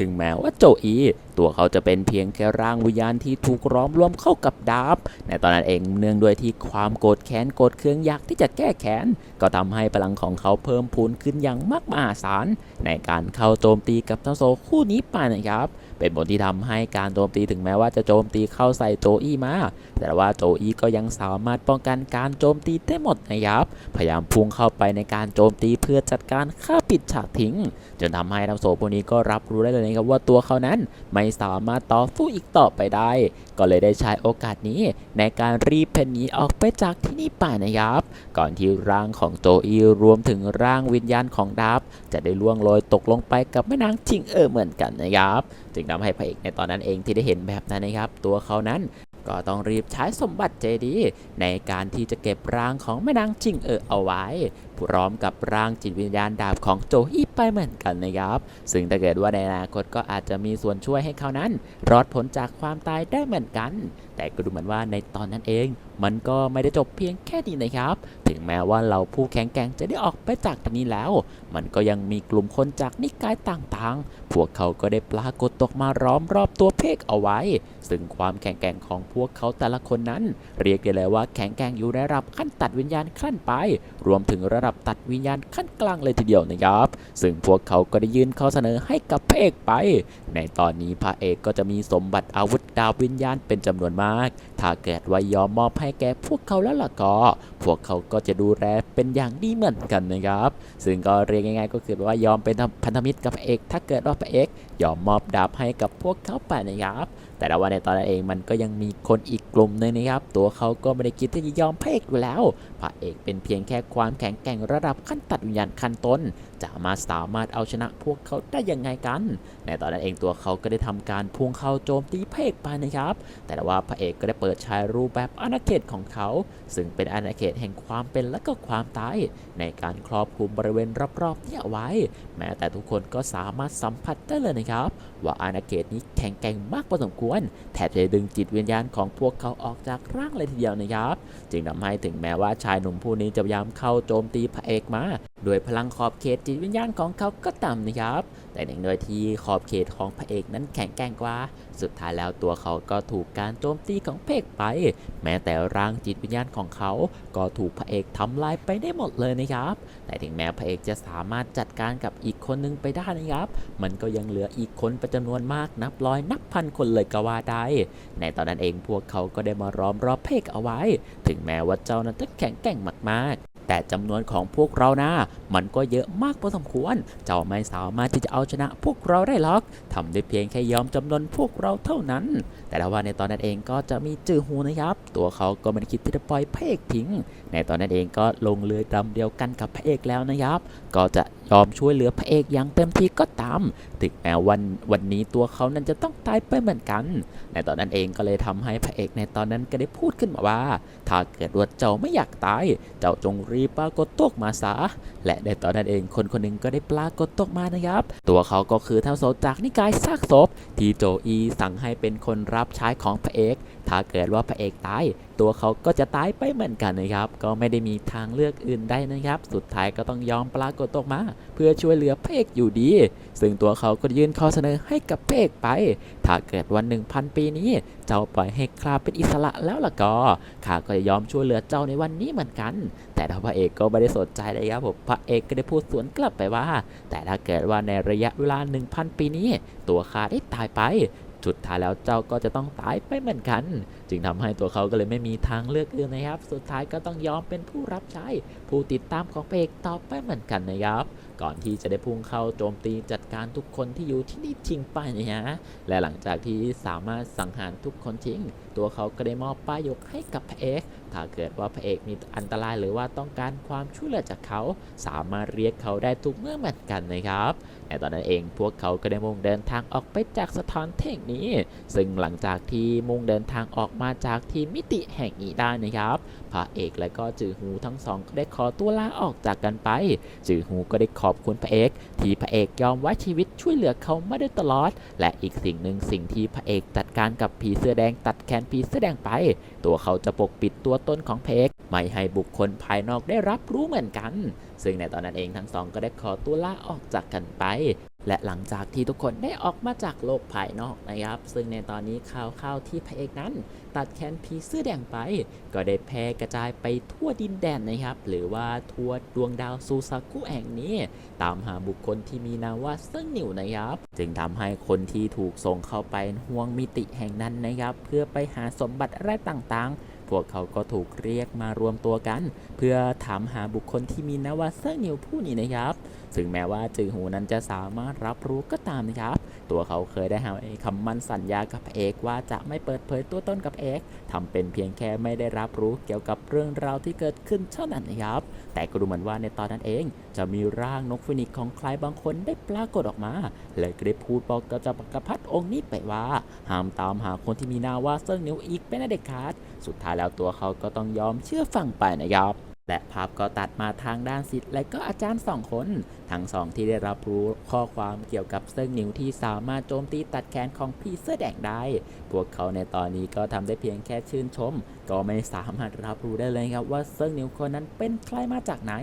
ถึงแม้ว่าโจอีตัวเขาจะเป็นเพียงแค่ร่างวิญญาณที่ถูกร้อมรวมเข้ากับดาบในตอนนั้นเองเนื่องด้วยที่ความโกรธแค้นโกรธเคืองอยากที่จะแก้แค้น ก็ทำให้พลังของเขาเพิ่มพูนขึ้นอย่างมากมหาศาลในการเข้าโจมตีกับทั้งโซคู่นี้ไปนะครับเป็นผลที่ทำให้การโจมตีถึงแม้ว่าจะโจมตีเข้าใส่โจอี้มา แต่ว่าโจอี้ก็ยังสามารถป้องกันการโจมตีได้หมดนะครับ พยายามพุ่งเข้าไปในการโจมตีเพื่อจัดการฆ่าปิดฉากทิ้ง จนทำให้ทั้งโซพวกนี้ก็รับรู้ได้เลยนะครับว่าตัวเขานั้นไม่สามารถต่อสู้อีกต่อไปได้ ก็เลยได้ใช้โอกาสนี้ ในการรีบเพนหนีออกไปจากที่นี่ไปนะครับ ก่อนที่ร่างของโจอี้รวมถึงร่างวิญญาณของดับจะได้ล่วงโรยตกลงไปกับแม่นางจิงเออเหมือนกันนะครับ จึงทำให้พระเอกในตอนนั้นเองที่ได้เห็นแบบนั้นนะครับ ตัวเขานั้นก็ต้องรีบใช้สมบัติเจดีย์ในการที่จะเก็บร่างของแม่นางจิงเออเอาไว้พร้อมกับร่างจิตวิญญาณดาบของโจฮี ไปเหมือนกันนะครับ ซึ่งถ้าเกิดว่าในอนาคตก็อาจจะมีส่วนช่วยให้เขานั้น รอดพ้นจากความตายได้เหมือนกัน แต่ก็ดูเหมือนว่าในตอนนั้นเอง มันก็ไม่ได้จบเพียงแค่นี้นะครับ ถึงแม้ว่าเราผู้แข็งแกร่งจะได้ออกไปจากที่นี้แล้ว มันก็ยังมีกลุ่มคนจากนิกายต่างๆ พวกเขาก็ได้ปรากฏตกมาล้อมรอบตัวเพกเอาไว้ ซึ่งความแข็งแกร่งของพวกเขาแต่ละคนนั้น เรียกได้เลยว่าแข็งแกร่งอยู่ในระดับขั้นตัดวิญญาณขั้นไป รวมถึงระดับตัดวิญญาณขั้นกลางเลยทีเดียวนะครับซึ่งพวกเขาก็ได้ยื่นข้อเสนอให้กับพระเอกไป ในตอนนี้พระเอกก็จะมีสมบัติอาวุธดาววิญญาณเป็นจำนวนมาก ถ้าเกิดว่ายอมมอบให้แก่พวกเขาแล้วล่ะก็ พวกเขาก็จะดูแลเป็นอย่างดีเหมือนกันนะครับ ซึ่งก็เรียกง่ายๆ ก็คือว่ายอมเป็นพันธมิตรกับพระเอก ถ้าเกิดว่าพระเอกยอมมอบดาบให้กับพวกเขาไปนะครับแต่ละวันในตอนนั้นเองมันก็ยังมีคนอีกกลุ่มหนึงนะครับ ตัวเขาก็ไม่ได้คิดที่จะยอมพระเอกอยู่แล้ว พระเอกเป็นเพียงแค่ความแข็งแกร่งระดับขั้นตัดวิญญาณขั้นต้น จะมาสามารถเอาชนะพวกเขาได้ยังไงกัน ในตอนนั้นเองตัวเขาก็ได้ทำการพุ่งเข้าโจมตีพระเอกไปนะครับ แต่ว่าพระเอกก็ได้เปิดใช้รูปแบบอาณาเขตของเขา ซึ่งเป็นอาณาเขตแห่งความเป็นและก็ความตาย ในการครอบคลุมบริเวณรอบๆเนี่ยไว้ แม้แต่ทุกคนก็สามารถสัมผัสได้เลยนะครับ ว่าอาณาเขตนี้แข็งแกร่งมากพอสมควร แถบจะดึงจิตวิญญาณของพวกเขาออกจากร่างเลยทีเดียวนะครับ จึงทำให้ถึงแม้ว่าชายหนุ่มผู้นี้จะพยายามเข้าโจมตีพระเอกมาด้วยพลังขอบเขตจิตวิญญาณของเขาก็ต่ำนะครับ แต่ในโดยที่ขอบเขตของพระเอกนั้นแข็งแกร่งกว่า สุดท้ายแล้วตัวเขาก็ถูกการโจมตีของพระเอกไป แม้แต่ร่างจิตวิญญาณของเขา ก็ถูกพระเอกทำลายไปได้หมดเลยนะครับ แต่ถึงแม้พระเอกจะสามารถจัดการกับอีกคนนึงไปได้นะครับ มันก็ยังเหลืออีกคนป็นจำนวนมากนับร้อยนับพันคนเลยก็ว่าได้ ในตอนนั้นเองพวกเขาก็ได้มาล้อมรอบพระเอกเอาไว้ ถึงแม้ว่าเจ้านั้นจะแข็งแกร่งมากๆ แต่จำนวนของพวกเรานะ มันก็เยอะมากพอสมควร เจ้าไม่สามารถที่จะเอาชนะพวกเราได้หรอกทำได้เพียงแค่ยอมจำนวนพวกเราเท่านั้น แต่ละว่าในตอนนั้นเองก็จะมีจือฮูนะครับ ตัวเขาก็ไม่ได้คิดที่จะปล่อยเอกทิ้ง ในตอนนั้นเองก็ลงเรือลำเดียวกันกับพระเอกแล้วนะครับ ก็จะ อมช่วยเหลือพระเอกอย่างเต็มที่ก็ตาม ถึงแม้วันวันนี้ตัวเขานั้นจะต้องตายไปเหมือนกัน ในตอนนั้นเองก็เลยทำให้พระเอกในตอนนั้นก็ได้พูดขึ้นมาว่า ถ้าเกิดว่าเจ้าไม่อยากตาย เจ้าจงรีบปรากฏตัวมาซะ และในตอนนั้นเองคนคนหนึ่งก็ได้ปรากฏตัวมานะครับ ตัวเขาก็คือเท่าโซจากนิกายซากศพที่โจอีสั่งให้เป็นคนรับใช้ของพระเอก ถ้าเกิดว่าพระเอกตายตัวเขาก็จะตายไปเหมือนกันนะครับ ก็ไม่ได้มีทางเลือกอื่นได้นะครับ สุดท้ายก็ต้องยอมปรากฏตัวมา เพื่อช่วยเหลือพระเอกอยู่ดี ซึ่งตัวเขาก็ยื่นข้อเสนอให้กับพระเอกไป ถ้าเกิดวันหนึ่งพันปีนี้ เจ้าปล่อยให้ข้าเป็นอิสระแล้วล่ะก็ข้าก็จะยอมช่วยเหลือเจ้าในวันนี้เหมือนกัน แต่ถ้าพระเอกก็ไม่ได้สนใจเลยครับผมพระเอกก็ได้พูดสวนกลับไปว่า แต่ถ้าเกิดว่าในระยะเวลา 1,000 ปีนี้ ตัวข้าได้ตายไป สุดท้ายแล้วเจ้าก็จะต้องตายไปเหมือนกัน จึงทำให้ตัวเขาก็เลยไม่มีทางเลือกอื่นนะครับ สุดท้ายก็ต้องยอมเป็นผู้รับใช้ ผู้ติดตามของเอกต่อไปเหมือนกันนะครับ ก่อนที่จะได้พุ่งเข้าโจมตีจัดการทุกคนที่อยู่ที่นี่ทิ้งไปนะฮะและหลังจากที่สามารถสังหารทุกคนทิ้ง ตัวเขาก็ได้มอบป้ายยกให้กับพระเอก ถ้าเกิดว่าพระเอกมีอันตรายหรือว่าต้องการความช่วยเหลือจากเขา สามารถเรียกเขาได้ทุกเมื่อเหมือนกันนะครับ ในตอนนั้นเองพวกเขาก็ได้มุ่งเดินทางออกไปจากสถานที่แห่งนี้ ซึ่งหลังจากที่มุ่งเดินทางออกมาจากที่มิติแห่งนี้ได้นะครับพระเอกและก็จือหูทั้งสองก็ได้ขอตัวลาออกจากกันไป จือหูก็ได้ขอบคุณพระเอกที่พระเอกยอมไว้ชีวิตช่วยเหลือเขามาโดยตลอด และอีกสิ่งหนึ่งสิ่งที่พระเอกจัดการกับผีเสื้อแดงตัดแขนผีเสื้อแดงไป ตัวเขาจะปกปิดตัวตนของเพกไม่ให้บุคคลภายนอกได้รับรู้เหมือนกัน ซึ่งในตอนนั้นเองทั้งสองก็ได้ขอตัวลาออกจากกันไป และหลังจากที่ทุกคนได้ออกมาจากโลกภายนอกนะครับ ซึ่งในตอนนี้ข่าวข่าวที่พระเอกนั้น ตัดแขนผีเสื้อแดงไป ก็ได้แพร่กระจายไปทั่วดินแดนนะครับ หรือว่าทั่วดวงดาวซูซากุแห่งนี้ ตามหาบุคคลที่มีนามว่าเซิงหนิวนะครับ จึงทำให้คนที่ถูกส่งเข้าไปห่วงมิติแห่งนั้นนะครับ เพื่อไปหาสมบัติอะไรต่างๆ วกเขาก็ถูกเรียกมารวมตัวกัน เพื่อถามหาบุคคลที่มีนามว่าเซอร์นิวผู้นี้นะครับ ถึงแม้ว่าจือหูนั้นจะสามารถรับรู้ก็ตามนะครับ ตัวเขาเคยได้ให้คำมั่นสัญญากับเอกว่าจะไม่เปิดเผยตัวตนกับเอกทำเป็นเพียงแค่ไม่ได้รับรู้เกี่ยวกับเรื่องราวที่เกิดขึ้นเท่านั้นนะครับ แต่ก็ดูเหมือนว่าในตอนนั้นเอง จะมีร่างนกฟินิกของใครบางคนได้ปรากฏออกมา และก็ได้พูดบอกกับจักรพัดองค์นี้ไปว่าห้ามตามหาคนที่มีนาว่าเซิงนิวอีกเป็นอันเด็ดขาด สุดท้ายแล้วตัวเขาก็ต้องยอมเชื่อฟังไปนะครับ และภาพก็ตัดมาทางด้านสิทธิ์และก็อาจารย์สองคน ทั้งสองที่ได้รับรู้ข้อความเกี่ยวกับเซิงนิวที่สามารถโจมตีตัดแขนของพี่เสื้อแดงได้ พวกเขาในตอนนี้ก็ทำได้เพียงแค่ชื่นชมก็ไม่สามารถรับรู้ได้เลยครับว่าเซิงนิวคนนั้นเป็นใครมาจากไหน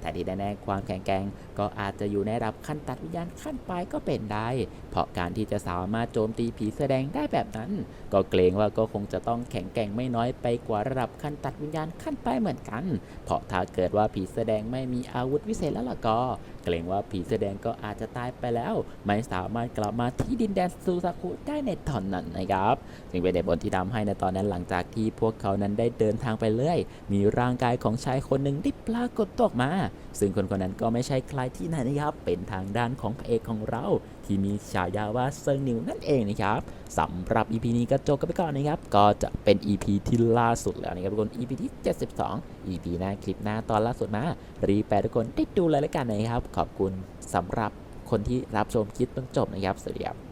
แต่ที่แน่ๆความแข็งแกร่งก็อาจจะอยู่ในระดับขั้นตัดวิญญาณขั้นปลายก็เป็นได้ เพราะการที่จะสามารถโจมตีผีเสื้อแดงได้แบบนั้น ก็เกรงว่าก็คงจะต้องแข็งแกร่งไม่น้อยไปกว่าระดับขั้นตัดวิญญาณขั้นปลายเหมือนกัน เพราะถ้าเกิดว่าผีเสื้อแดงไม่มีอาวุธวิเศษแล้วล่ะก็เกรงว่าผีเสื้อแดงก็อาจจะตายไปแล้ว ไม่สามารถกลับมาที่ดินแดนซูซากุได้ในตอนนั้นนะครับจึงเป็นเหตุผลที่ทำให้ในตอนนั้นหลังจากที่พวกเขานั้นได้เดินทางไปเรื่อย มีร่างกายของชายคนหนึ่งได้ปรากฏตัวออกมา ซึ่งคนคนนั้นก็ไม่ใช่ใครที่ไหนนะครับ เป็นทางด้านของพระเอกของเราที่มีฉายาว่าเซิงนิวนั่นเองนะครับสำหรับ EP นี้ก็จบกันไปก่อนนะครับ ก็จะเป็น EP ที่ล่าสุดแล้วนะครับทุกคน EP ที่ 72 EP หน้าคลิปหน้าตอนล่าสุดมา รีแปลทุกคนได้ดูเลยแล้วกันนะครับ ขอบคุณสำหรับคนที่รับชมคลิปจนจบนะครับสวัสดีครับ